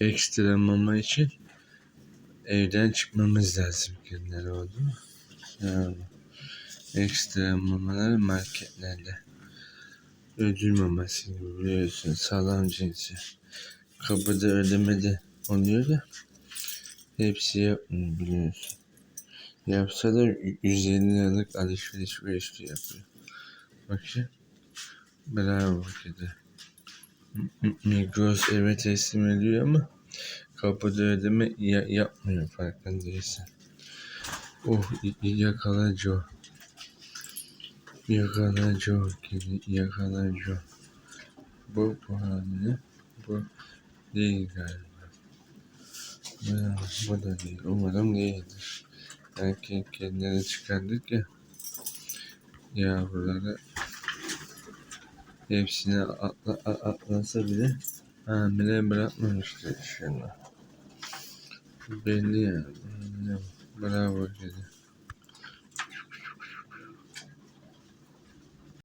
ekstra mama için evden çıkmamız lazım günler oldu? Yani ekstra mamalar marketlerde. Ödül maması gibi biliyorsun salam cinsi. Kapıda ödemede oluyor da hepsi yapmıyor biliyorsun. Yapsa da 150 liralık alışveriş ve yapıyor. Bakın. Bravo kedi. Migros eve teslim ediyor ama kapıda ödeme ya- yapmıyor farkındaysan. Oh yakala Joe. Yakala Joe kedi yakala Joe. Bu halde bu değil galiba. Bu, bu da değil. Umarım değildir. Erkek kedileri çıkardık ya. Yavruları hepsini atla, atlasa bile hamile bırakmamıştır inşallah. Belli yani. Bravo kedi.